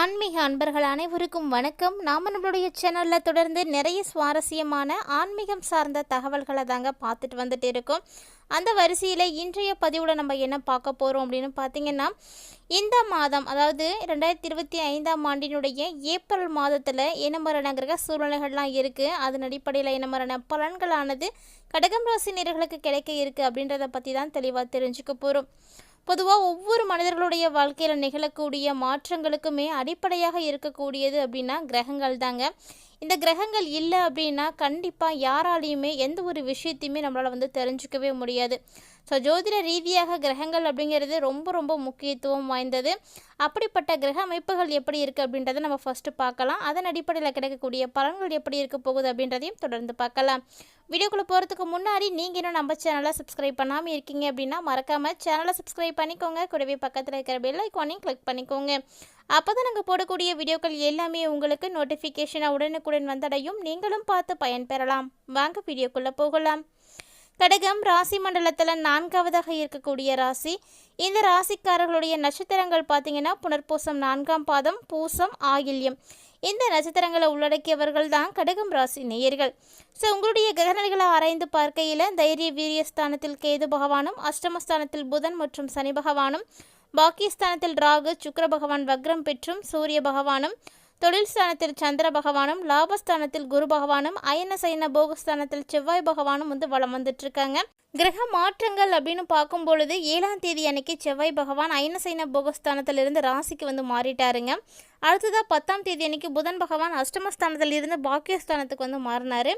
ஆன்மீக அன்பர்கள் அனைவருக்கும் வணக்கம். நாம் நம்மளுடைய சேனலில் தொடர்ந்து நிறைய சுவாரஸ்யமான ஆன்மீகம் சார்ந்த தகவல்களை தாங்க பார்த்துட்டு வந்துட்டு இருக்கோம். அந்த வரிசையில் இன்றைய பதிவில் நம்ம என்ன பார்க்க போகிறோம் அப்படின்னு பார்த்தீங்கன்னா இந்த மாதம் அதாவது ரெண்டாயிரத்தி இருபத்தி ஐந்தாம் ஆண்டினுடைய ஏப்ரல் மாதத்தில் இனமரண கிரக சூழ்நிலைகள்லாம் இருக்குது அதன் அடிப்படையில் இனமரண பலன்களானது கடகம் ராசி நேர்களுக்கு கிடைக்க இருக்குது அப்படின்றத பற்றி தான் தெளிவாக தெரிஞ்சுக்க போகிறோம் பொதுவாக ஒவ்வொரு மனிதர்களுடைய வாழ்க்கையில் நிகழக்கூடிய மாற்றங்களுக்குமே அடிப்படையாக இருக்கக்கூடியது அப்படின்னா கிரகங்கள் தாங்க இந்த கிரகங்கள் இல்லை அப்படின்னா கண்டிப்பாக யாராலையுமே எந்த ஒரு விஷயத்தையுமே நம்மளால் வந்து தெரிஞ்சுக்கவே முடியாது. ஸோ ஜோதிட ரீதியாக கிரகங்கள் அப்படிங்கிறது ரொம்ப ரொம்ப முக்கியத்துவம் வாய்ந்தது. அப்படிப்பட்ட கிரக அமைப்புகள் எப்படி இருக்குது அப்படின்றத நம்ம ஃபஸ்ட்டு பார்க்கலாம். அதன் அடிப்படையில் கிடைக்கக்கூடிய பலன்கள் எப்படி இருக்க போகுது அப்படின்றதையும் தொடர்ந்து பார்க்கலாம். வீடியோக்குள்ளே போகிறதுக்கு முன்னாடி நீங்கள் இன்னும் நம்ம சேனலை சப்ஸ்கிரைப் பண்ணாமல் இருக்கீங்க அப்படின்னா மறக்காமல் சேனலை சப்ஸ்கிரைப் பண்ணிக்கோங்க. கூடவே பக்கத்தில் இருக்கிற பெல் ஐக்கானையும் கிளிக் பண்ணிக்கோங்க. அப்போ தான் நாங்கள் போடக்கூடிய வீடியோக்கள் எல்லாமே உங்களுக்கு நோட்டிஃபிகேஷனாக உடனுக்குடன் வந்தடையும். நீங்களும் பார்த்து பயன்பெறலாம். வாங்க வீடியோக்குள்ளே போகலாம். கடகம் ராசி மண்டலத்தில் நான்காவதாக இருக்கக்கூடிய ராசி. இந்த ராசிக்காரர்களுடைய நட்சத்திரங்கள் பார்த்தீங்கன்னா புனர்பூசம் நான்காம் பாதம் பூசம் ஆயில்யம். இந்த நட்சத்திரங்களை உள்ளடக்கியவர்கள் தான் கடகம் ராசி நேயர்கள். ஸோ உங்களுடைய கிரகணிகளை ஆராய்ந்து பார்க்கையில் தைரிய வீரியஸ்தானத்தில் கேது பகவானும் அஷ்டமஸ்தானத்தில் புதன் மற்றும் சனி பகவானும் பாக்கியஸ்தானத்தில் ராகு சுக்கர பகவான் வக்ரம் பெற்றும் சூரிய பகவானும் தொழில் ஸ்தானத்தில் சந்திர பகவானும் லாபஸ்தானத்தில் குரு பகவானும் அயன சைன போகஸ்தானத்தில் செவ்வாய் பகவானும் வந்து வளம் வந்துட்டு இருக்காங்க கிரக மாற்றங்கள் அப்படின்னு பார்க்கும் பொழுது ஏழாம் தேதி அன்னைக்கு செவ்வாய் பகவான் அயனசைன போகஸ்தானத்திலிருந்து ராசிக்கு வந்து மாறிட்டாருங்க. அடுத்ததாக பத்தாம் தேதி அன்னைக்கு புதன் பகவான் அஷ்டமஸ்தானத்திலிருந்து பாக்கியஸ்தானத்துக்கு வந்து மாறினார்.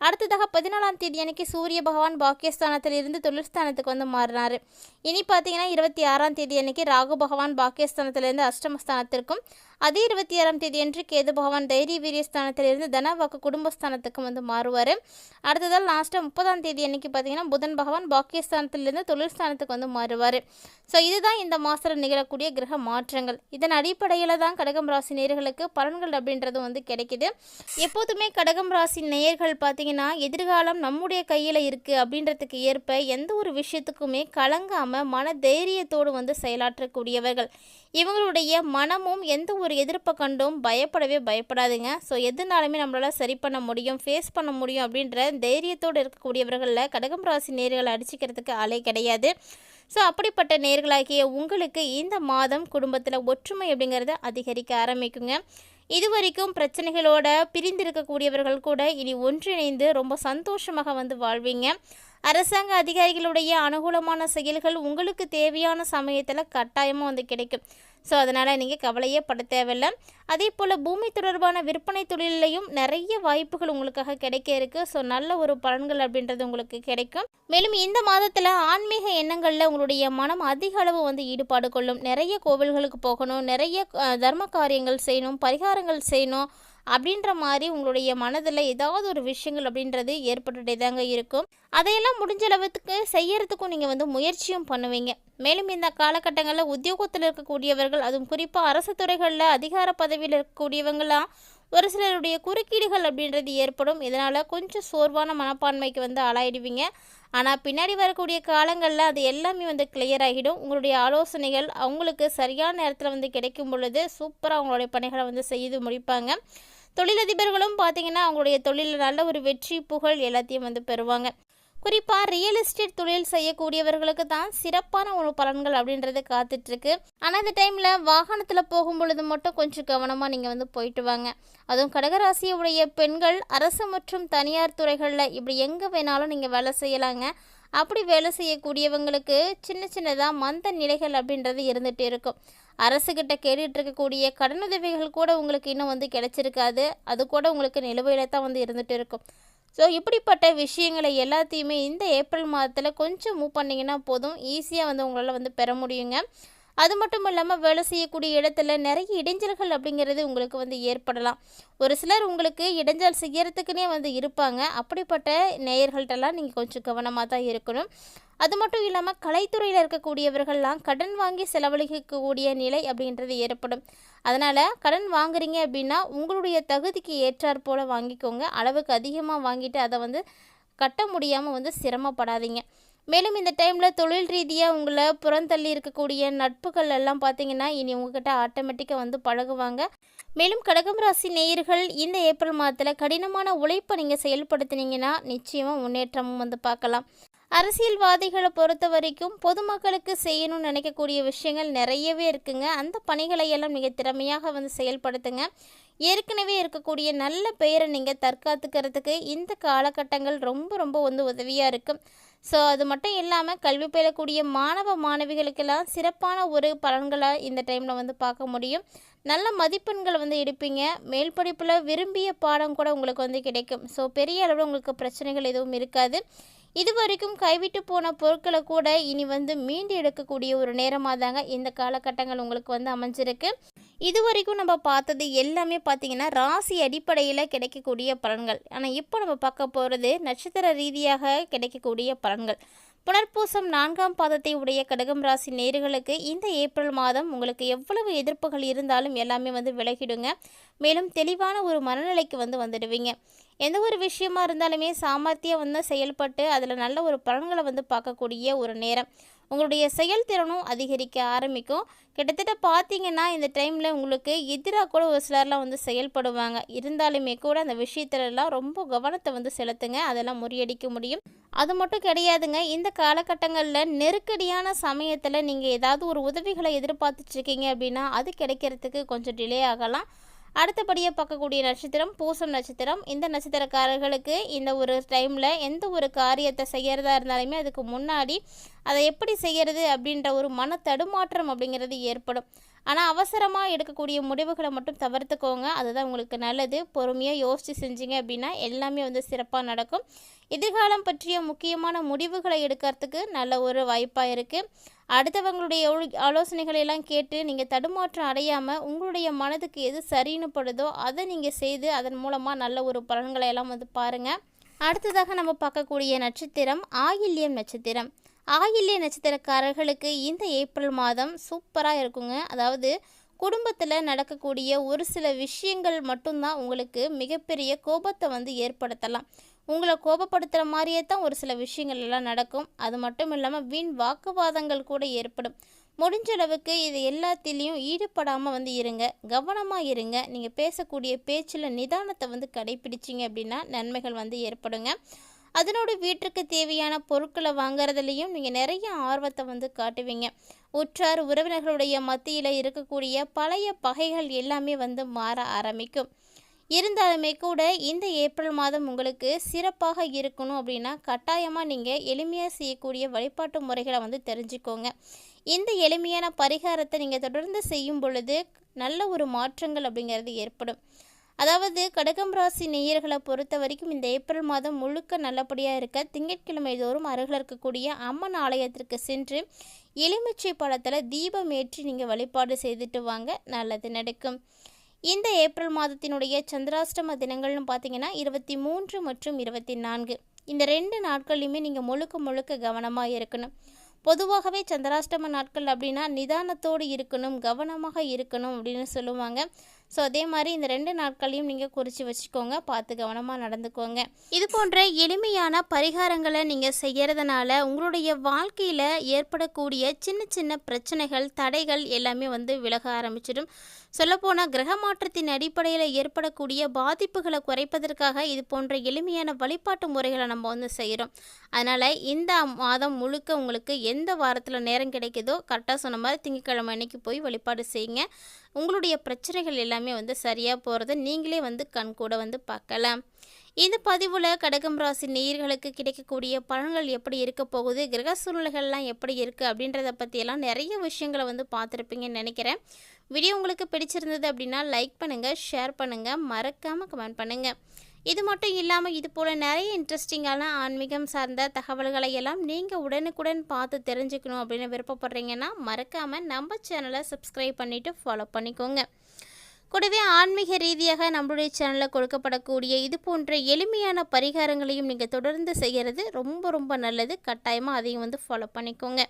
அடுத்ததாக பதினாலாம் தேதி அன்னைக்கு சூரிய பகவான் பாக்கியஸ்தானத்திலிருந்து தொழிற்ஸ்தானத்துக்கு வந்து மாறினார் இனி பார்த்தீங்கன்னா இருபத்தி ஆறாம் தேதி அன்னைக்கு ராகு பகவான் பாக்கியஸ்தானத்திலிருந்து அஷ்டமஸ்தானத்திற்கும் அதே இருபத்தி ஆறாம் தேதி அன்று கேது பகவான் தைரிய வீரியஸ்தானத்திலிருந்து தனவாக்கு குடும்பஸ்தானத்துக்கு வந்து மாறுவார். அடுத்ததாக லாஸ்ட்டாக முப்பதாம் தேதி அன்னைக்கு பார்த்தீங்கன்னா புதன் பகவான் பாக்கியஸ்தானத்திலிருந்து தொழில்ஸ்தானத்துக்கு வந்து மாறுவார். ஸோ இதுதான் இந்த மாதத்தில் நிகழக்கூடிய கிரக மாற்றங்கள். இதன் அடிப்படையில் தான் கடகம் ராசி நேர்களுக்கு பலன்கள் அப்படின்றது வந்து கிடைக்குது. எப்போதுமே கடகம் ராசி நேயர்கள் பார்த்தீங்கன்னா எதிர்காலம் நம்முடைய கையில் இருக்குது அப்படின்றதுக்கு ஏற்ப எந்த ஒரு விஷயத்துக்குமே கலங்காமல் மன தைரியத்தோடு வந்து செயலாற்றக்கூடியவர்கள். இவங்களுடைய மனமும் எந்த ஒரு எதிர்ப்பை கண்டும் பயப்படவே பயப்படாதுங்க. ஸோ எதுனாலுமே நம்மளால் சரி பண்ண முடியும் ஃபேஸ் பண்ண முடியும் அப்படின்ற தைரியத்தோடு இருக்கக்கூடியவர்களில் கடகம் ராசி நேர்களை அடிச்சுக்கிறதுக்கு ஆளே கிடையாது. ஸோ அப்படிப்பட்ட நேர்களாகிய உங்களுக்கு இந்த மாதம் குடும்பத்தில் ஒற்றுமை அப்படிங்கிறத அதிகரிக்க ஆரம்பிக்குங்க. இது வரைக்கும் பிரச்சனைகளோட பிரிந்திருக்கக்கூடியவர்கள் கூட இனி ஒன்றிணைந்து ரொம்ப சந்தோஷமாக வந்து வாழ்வீங்க. அரசாங்க அதிகாரிகளுடைய அனுகூலமான செயல்கள் உங்களுக்கு தேவையான சமயத்தில் கட்டாயமாக வந்து கிடைக்கும். ஸோ அதனால் நீங்கள் கவலையே பட தேவையில்லை. அதே போல் பூமி தொடர்பான விற்பனை தொழிலையும் நிறைய வாய்ப்புகள் உங்களுக்காக கிடைக்க இருக்குது ஸோ நல்ல ஒரு பலன்கள் அப்படின்றது உங்களுக்கு கிடைக்கும். மேலும் இந்த மாதத்தில் ஆன்மீக எண்ணங்களில் உங்களுடைய மனம் அதிக அளவு வந்து ஈடுபாடு கொள்ளும். நிறைய கோவில்களுக்கு போகணும். நிறைய தர்ம காரியங்கள் செய்யணும் பரிகாரங்கள் செய்யணும். அப்படின்ற மாதிரி உங்களுடைய மனதில் ஏதாவது ஒரு விஷயங்கள் அப்படின்றது ஏற்பட்டுட்டே தாங்க இருக்கும். அதையெல்லாம் முடிஞ்ச அளவுக்கு செய்யறதுக்கும் நீங்கள் வந்து முயற்சியும் பண்ணுவீங்க. மேலும் இந்த காலகட்டங்களில் உத்தியோகத்தில் இருக்கக்கூடியவர்கள் அதுவும் குறிப்பாக அரசு துறைகளில் அதிகார பதவியில் இருக்கக்கூடியவங்களாம் ஒரு சிலருடைய குறுக்கீடுகள் அப்படின்றது ஏற்படும். இதனால் கொஞ்சம் சோர்வான மனப்பான்மைக்கு வந்து ஆளாயிடுவீங்க. ஆனால் பின்னாடி வரக்கூடிய காலங்களில் அது எல்லாமே வந்து கிளியர் ஆகிடும். உங்களுடைய ஆலோசனைகள் அவங்களுக்கு சரியான நேரத்தில் வந்து கிடைக்கும் பொழுது சூப்பராக அவங்களுடைய பணிகளை வந்து செய்து முடிப்பாங்க. தொழிலதிபர்களும் பார்த்தீங்கன்னா அவங்களுடைய தொழிலில் நல்ல ஒரு வெற்றி புகழ் எல்லாத்தையும் வந்து பெறுவாங்க. குறிப்பாக ரியல் எஸ்டேட் தொழில் செய்யக்கூடியவர்களுக்கு தான் சிறப்பான ஒரு பலன்கள் அப்படின்றது காத்துட்ருக்கு. ஆனால் இந்த டைமில் வாகனத்தில் போகும் பொழுது மட்டும் கொஞ்சம் கவனமாக நீங்கள் வந்து போயிட்டு வாங்க. அதுவும் கடகராசியுடைய பெண்கள் அரசு மற்றும் தனியார் துறைகளில் இப்படி எங்கே வேணாலும் நீங்கள் வேலை செய்யலாங்க. அப்படி வேலை செய்யக்கூடியவங்களுக்கு சின்ன சின்னதாக மந்த நிலைகள் அப்படின்றது இருந்துகிட்டே இருக்கும். அரசுக்கிட்ட கேட்டுட்டு இருக்கக்கூடிய கடனுதவிகள் கூட உங்களுக்கு இன்னும் வந்து கிடைச்சிருக்காது. அது கூட உங்களுக்கு நிலுவையில் தான் வந்து இருந்துகிட்டு இருக்கும். ஸோ இப்படிப்பட்ட விஷயங்களை எல்லாத்தையுமே இந்த ஏப்ரல் மாதத்தில் கொஞ்சம் மூவ் பண்ணிங்கன்னா போதும். ஈஸியாக வந்து உங்களால் வந்து பெற முடியுங்க. அது மட்டும் இல்லாமல் வேலை செய்யக்கூடிய இடத்துல நிறைய இடைஞ்சல்கள் அப்படிங்கிறது உங்களுக்கு வந்து ஏற்படலாம். ஒரு சிலர் உங்களுக்கு இடைஞ்சல் செய்யறதுக்குனே வந்து இருப்பாங்க. அப்படிப்பட்ட நேயர்கள்ட்டெல்லாம் நீங்கள் கொஞ்சம் கவனமாக தான் இருக்கணும். அது மட்டும் இல்லாமல் கலைத்துறையில் இருக்கக்கூடியவர்கள்லாம் கடன் வாங்கி செலவழிக்கக்கூடிய நிலை அப்படின்றது ஏற்படும். அதனால் கடன் வாங்குறீங்க அப்படின்னா உங்களுடைய தகுதிக்கு ஏற்றாற் போல் வாங்கிக்கோங்க. அளவுக்கு அதிகமாக வாங்கிட்டு அதை வந்து கட்ட முடியாமல் வந்து சிரமப்படாதீங்க. மேலும் இந்த டைமில் தொழில் ரீதியாக உங்களை புறந்தள்ளி இருக்கக்கூடிய நட்புகள் எல்லாம் பார்த்தீங்கன்னா இனி உங்ககிட்ட ஆட்டோமேட்டிக்காக வந்து பழகுவாங்க. மேலும் கடகம் ராசி நேயர்கள் இந்த ஏப்ரல் மாதத்தில் கடினமான உழைப்பை நீங்கள் செயல்படுத்தினீங்கன்னா நிச்சயமாக முன்னேற்றமும் வந்து பார்க்கலாம். அரசியல்வாதிகளை பொறுத்த வரைக்கும் பொதுமக்களுக்கு செய்யணும்னு நினைக்கக்கூடிய விஷயங்கள் நிறையவே இருக்குங்க. அந்த பணிகளை எல்லாம் நீங்கள் திறமையாக வந்து செயல்படுத்துங்க. ஏற்கனவே இருக்கக்கூடிய நல்ல பெயரை நீங்கள் தற்காத்துக்கிறதுக்கு இந்த காலகட்டங்கள் ரொம்ப ரொம்ப வந்து உதவியாக இருக்கும் ஸோ அது மட்டும் இல்லாமல் கல்வி பயிலக்கூடிய மாணவ மாணவிகளுக்கெல்லாம் சிறப்பான ஒரு பலன்களை இந்த டைமில் வந்து பார்க்க முடியும். நல்ல மதிப்பெண்களை வந்து எடுப்பீங்க. மேல் படிப்பில் விரும்பிய பாடம் கூட உங்களுக்கு வந்து கிடைக்கும். ஸோ பெரிய அளவில் உங்களுக்கு பிரச்சனைகள் எதுவும் இருக்காது. இது வரைக்கும் கைவிட்டு போன பொருட்களை கூட இனி வந்து மீண்டு எடுக்கக்கூடிய ஒரு நேரமாக தாங்க இந்த காலகட்டங்கள் உங்களுக்கு வந்து அமைஞ்சிருக்கு. இது வரைக்கும் நம்ம பார்த்தது எல்லாமே பார்த்தீங்கன்னா ராசி அடிப்படையில் கிடைக்கக்கூடிய பலன்கள். ஆனால் இப்போ நம்ம பார்க்க போகிறது நட்சத்திர ரீதியாக கிடைக்கக்கூடிய பலன்கள். புனர்பூசம் நான்காம் பாதத்தை உடைய கடகம் ராசி நேர்களுக்கு இந்த ஏப்ரல் மாதம் உங்களுக்கு எவ்வளவு எதிர்ப்புகள் இருந்தாலும் எல்லாமே வந்து விலகிடுங்க. மேலும் தெளிவான ஒரு மனநிலைக்கு வந்து வந்துடுவீங்க. எந்த ஒரு விஷயமா இருந்தாலுமே சாமர்த்தியம் வந்து செயல்பட்டு அதில் நல்ல ஒரு பலன்களை வந்து பார்க்கக்கூடிய ஒரு நேரம். உங்களுடைய செயல்திறனும் அதிகரிக்க ஆரம்பிக்கும். கிட்டத்தட்ட பார்த்தீங்கன்னா இந்த டைமில் உங்களுக்கு எதிராக கூட ஒரு சிலர்லாம் வந்து செயல்படுவாங்க. இருந்தாலுமே கூட அந்த விஷயத்துலலாம் ரொம்ப கவனத்தை வந்து செலுத்துங்க. அதெல்லாம் முறியடிக்க முடியும். அது மட்டும் கிடையாதுங்க. இந்த காலகட்டங்களில் நெருக்கடியான சமயத்தில் நீங்கள் ஏதாவது ஒரு உதவிகளை எதிர்பார்த்துட்ருக்கீங்க அப்படின்னா அது கிடைக்கிறதுக்கு கொஞ்சம் டிலே ஆகலாம். அடுத்தபடியாக பார்க்கக்கூடிய நட்சத்திரம் பூசம் நட்சத்திரம். இந்த நட்சத்திரக்காரர்களுக்கு இந்த ஒரு டைமில் எந்த ஒரு காரியத்தை செய்கிறதா இருந்தாலுமே அதுக்கு முன்னாடி அதை எப்படி செய்கிறது அப்படின்ற ஒரு மன தடுமாற்றம் அப்படிங்கிறது ஏற்படும். ஆனால் அவசரமாக எடுக்கக்கூடிய முடிவுகளை மட்டும் தவிர்த்துக்கோங்க. அதுதான் உங்களுக்கு நல்லது. பொறுமையாக யோசித்து செஞ்சீங்க அப்படின்னா எல்லாமே வந்து சிறப்பாக நடக்கும். எதிர்காலம் பற்றிய முக்கியமான முடிவுகளை எடுக்கிறதுக்கு நல்ல ஒரு வாய்ப்பாக இருக்குது அடுத்தவங்களுடைய ஆலோசனைகளை எல்லாம் கேட்டு நீங்கள் தடுமாற்றம் அடையாமல் உங்களுடைய மனதுக்கு எது சரின்னு படுதோ அதை நீங்கள் செய்து அதன் மூலமாக நல்ல ஒரு பலன்களை எல்லாம் வந்து பாருங்கள் அடுத்ததாக நம்ம பார்க்கக்கூடிய நட்சத்திரம் ஆயில்யம் நட்சத்திரம். ஆயில்ய நட்சத்திரக்காரர்களுக்கு இந்த ஏப்ரல் மாதம் சூப்பராக இருக்குங்க. அதாவது குடும்பத்தில் நடக்கக்கூடிய ஒரு சில விஷயங்கள் மட்டும்தான் உங்களுக்கு மிகப்பெரிய கோபத்தை வந்து ஏற்படுத்தலாம். உங்களை கோபப்படுத்துகிற மாதிரியே தான் ஒரு சில விஷயங்கள் எல்லாம் நடக்கும். அது மட்டும் இல்லாமல் வீண் வாக்குவாதங்கள் கூட ஏற்படும். முடிஞ்ச அளவுக்கு இது எல்லாத்திலையும் ஈடுபடாமல் வந்து இருங்க. கவனமாக இருங்க. நீங்கள் பேசக்கூடிய பேச்சில் நிதானத்தை வந்து கடைபிடிச்சிங்க அப்படின்னா நன்மைகள் வந்து ஏற்படுங்க. அதனோட வீட்டுக்கு தேவையான பொருட்களை வாங்குறதுலேயும் நீங்கள் நிறைய ஆர்வத்தை வந்து காட்டுவீங்க. உற்றார் உறவினர்களுடைய மத்தியில் இருக்கக்கூடிய பழைய பகைகள் எல்லாமே வந்து மாற ஆரம்பிக்கும். இருந்தாலுமே கூட இந்த ஏப்ரல் மாதம் உங்களுக்கு சிறப்பாக இருக்கணும் அப்படின்னா கட்டாயமாக நீங்கள் எளிமையாக செய்யக்கூடிய வழிபாட்டு முறைகளை வந்து தெரிஞ்சுக்கோங்க. இந்த எளிமையான பரிகாரத்தை நீங்கள் தொடர்ந்து செய்யும் பொழுது நல்ல ஒரு மாற்றங்கள் அப்படிங்கிறது ஏற்படும். அதாவது கடகம் ராசி நேயர்களை பொறுத்த வரைக்கும் இந்த ஏப்ரல் மாதம் முழுக்க நல்லபடியாக இருக்க திங்கட்கிழமை தோறும் அருகில் இருக்கக்கூடிய அம்மன் ஆலயத்திற்கு சென்று எலுமிச்சை பழத்தில் தீபம் ஏற்றி நீங்கள் வழிபாடு செய்துட்டு வாங்க. நல்லது நடக்கும். இந்த ஏப்ரல் மாதத்தினுடைய சந்திராஷ்டம தினங்கள்னு பார்த்தீங்கன்னா இருபத்தி மூன்று மற்றும் இருபத்தி நான்கு. இந்த ரெண்டு நாட்கள்லையுமே நீங்கள் முழுக்க முழுக்க கவனமாக இருக்கணும். பொதுவாகவே சந்திராஷ்டம நாட்கள் அப்படின்னா நிதானத்தோடு இருக்கணும் கவனமாக இருக்கணும் அப்படின்னு சொல்லுவாங்க. ஸோ அதே மாதிரி இந்த ரெண்டு நாட்களையும் நீங்கள் குறித்து வச்சுக்கோங்க. பார்த்து கவனமாக நடந்துக்கோங்க. இது போன்ற எளிமையான பரிகாரங்களை நீங்கள் செய்கிறதுனால உங்களுடைய வாழ்க்கையில் ஏற்படக்கூடிய சின்ன சின்ன பிரச்சனைகள் தடைகள் எல்லாமே வந்து விலக ஆரம்பிச்சிடும். சொல்லப்போனால் கிரக மாற்றத்தின் அடிப்படையில் ஏற்படக்கூடிய பாதிப்புகளை குறைப்பதற்காக இது போன்ற எளிமையான வழிபாட்டு முறைகளை நம்ம வந்து செய்கிறோம் அதனால் இந்த மாதம் முழுக்க உங்களுக்கு எந்த வாரத்தில் நேரம் கிடைக்குதோ கரெக்டாக சொன்ன மாதிரி திங்கக்கிழமை அன்னைக்கு போய் வழிபாடு செய்யுங்க. உங்களுடைய பிரச்சனைகள் எல்லாமே வந்து சரியாக போகிறத நீங்களே வந்து கண் கூட வந்து பார்க்கலாம். இந்த பதிவில் கடகம் ராசி நேயர்களுக்கு கிடைக்கக்கூடிய பலன்கள் எப்படி இருக்க போகுது கிரக சூழ்நிலைகள்லாம் எப்படி இருக்குது அப்படின்றத பற்றியெல்லாம் நிறைய விஷயங்களை வந்து பார்த்துருப்பீங்கன்னு நினைக்கிறேன். வீடியோ உங்களுக்கு பிடிச்சிருந்தது அப்படின்னா லைக் பண்ணுங்கள் ஷேர் பண்ணுங்கள் மறக்காமல் கமெண்ட் பண்ணுங்கள் இது மட்டும் இல்லாமல் இது போல் நிறைய இன்ட்ரெஸ்டிங்கான ஆன்மீகம் சார்ந்த தகவல்களை எல்லாம் நீங்கள் உடனுக்குடன் பார்த்து தெரிஞ்சுக்கணும் அப்படின்னு விருப்பப்படுறீங்கன்னா மறக்காமல் நம்ம சேனலை சப்ஸ்கிரைப் பண்ணிவிட்டு ஃபாலோ பண்ணிக்கோங்க. கூடவே ஆன்மீக ரீதியாக நம்மளுடைய சேனலில் கொடுக்கப்படக்கூடிய இது போன்ற எளிமையான பரிகாரங்களையும் நீங்கள் தொடர்ந்து செய்கிறது ரொம்ப ரொம்ப நல்லது. கட்டாயமாக அதையும் வந்து ஃபாலோ பண்ணிக்கோங்க.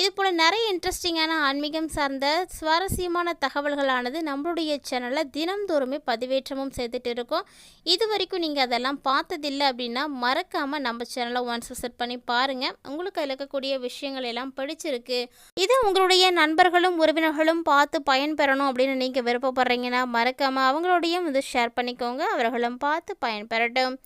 இது போல் நிறைய இன்ட்ரெஸ்டிங்கான ஆன்மீகம் சார்ந்த சுவாரஸ்யமான தகவல்களானது நம்மளுடைய சேனலில் தினம்தோறுமே பதிவேற்றமும் செய்துட்டு இருக்கோம். இது வரைக்கும் நீங்கள் அதெல்லாம் பார்த்ததில்லை அப்படின்னா மறக்காமல் நம்ம சேனலை ஒன்ஸ் விசிட் பண்ணி பாருங்கள் உங்களுக்கு அதில் இருக்கக்கூடிய விஷயங்கள் எல்லாம் பிடிச்சிருக்கு. இது உங்களுடைய நண்பர்களும் உறவினர்களும் பார்த்து பயன்பெறணும் அப்படின்னு நீங்கள் விருப்பப்படுறீங்கன்னா மறக்காமல் அவங்களோடையும் வந்து ஷேர் பண்ணிக்கோங்க. அவர்களும் பார்த்து பயன்பெறட்டும்.